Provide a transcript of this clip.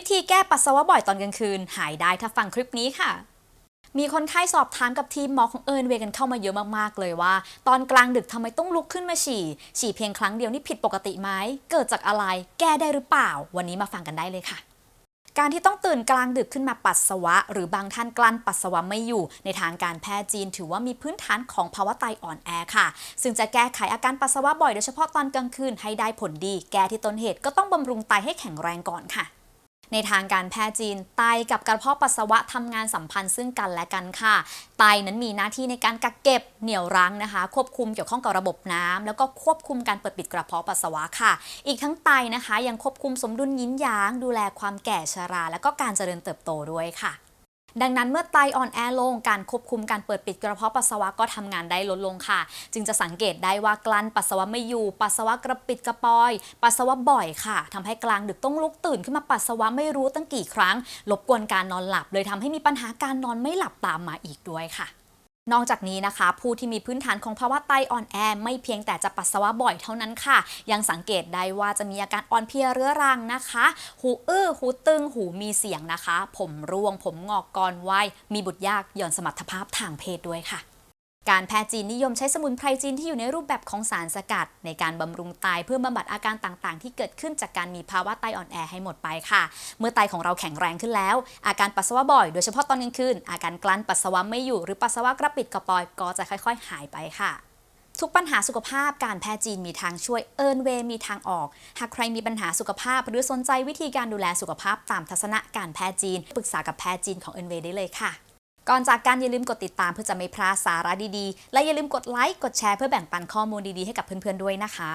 วิธีแก้ปัสสาวะบ่อยตอนกลางคืน หายได้ถ้าฟังคลิปนี้ค่ะ มีคนไข้สอบถามกับทีมหมอของเอิร์นเวย์กันเข้ามาเยอะมากๆ เลยว่า ตอนกลางดึกทำไมต้องลุกขึ้นมาฉี่ ฉี่เพียงครั้งเดียวนี่ผิดปกติไหมเกิดจากอะไร แก้ได้หรือเปล่า วันนี้มาฟังกันได้เลยค่ะการที่ต้องตื่นกลางดึกขึ้นมาปัสสาวะ หรือบางท่านกลั้นปัสสาวะไม่อยู่ ในทางการแพทย์จีน ถือว่ามีพื้นฐานของภาวะไตอ่อนแอค่ะ ซึ่งจะแก้ไขอาการปัสสาวะบ่อยโดยเฉพาะตอนกลางคืนให้ได้ผลดี แก้ที่ต้นเหตุก็ต้องบำรุงไตให้แข็งแรงก่อนค่ะ ในทางการแพทย์จีนไตกับกระเพาะปัสสาวะทำงานสัมพันธ์ซึ่งกันและกันค่ะ ไตนั้นมีหน้าที่ในการกักเก็บเหนี่ยวรั้งนะคะ ควบคุมเกี่ยวข้องกับระบบน้ำแล้วก็ควบคุมการเปิดปิดกระเพาะปัสสาวะค่ะ อีกทั้งไตนะคะ ยังควบคุมสมดุลยินยาง ดูแลความแก่ชรา และก็การเจริญเติบโตด้วยค่ะ ดังนั้นเมื่อไตอ่อนแอลงการควบคุมการเปิดปิดกระเพาะปัสสาวะก็ทำงานได้ลดลงค่ะ จึงจะสังเกตได้ว่ากลั้นปัสสาวะไม่อยู่ ปัสสาวะกระปิดกระปอย ปัสสาวะบ่อยค่ะทำให้กลางดึกต้องลุกตื่นขึ้นมาปัสสาวะไม่รู้ตั้งกี่ครั้งรบกวนการนอนหลับ เลยทำให้มีปัญหาการนอนไม่หลับตามมาอีกด้วยค่ะ นอกจากนี้นะคะ ผู้ที่มีพื้นฐานของภาวะไตอ่อนแอ ไม่เพียงแต่จะปัสสาวะบ่อยเท่านั้นค่ะ ยังสังเกตได้ว่าจะมีอาการอ่อนเพลียเรื้อรังนะคะ หูอื้อหูตึง หูมีเสียงนะคะ ผมร่วง ผมงอกกรไวมีบุตรยากหย่อนสมรรถภาพทางเพศด้วยค่ะ การแพทย์จีนนิยมใช้สมุนไพรจีนที่อยู่ในรูปแบบของสารสกัด ในการบำรุงไตเพื่อบำบัดอาการต่างๆ ที่เกิดขึ้นจากการมีภาวะไตอ่อนแอให้หมดไปค่ะ เมื่อไตของเราแข็งแรงขึ้นแล้ว อาการปัสสาวะบ่อย โดยเฉพาะตอนกลางคืนอาการกลั้นปัสสาวะไม่อยู่หรือปัสสาวะกระปิดกระปอยก็จะค่อย ๆ หายไปค่ะทุกปัญหาสุขภาพการแพทย์จีนมีทางช่วยเอิร์นเวย์มีทางออก หากใครมีปัญหาสุขภาพ หรือสนใจวิธีการดูแลสุขภาพตามทัศนะการแพทย์จีน ปรึกษากับแพทย์จีนของเอิร์นเวย์ได้เลยค่ะ ก่อนจากการอย่าลืมกดติดตามเพื่อจะไม่พลาดสาระดีๆ และอย่าลืมกดไลค์กดแชร์เพื่อแบ่งปันข้อมูลดีๆให้กับเพื่อนๆด้วยนะคะ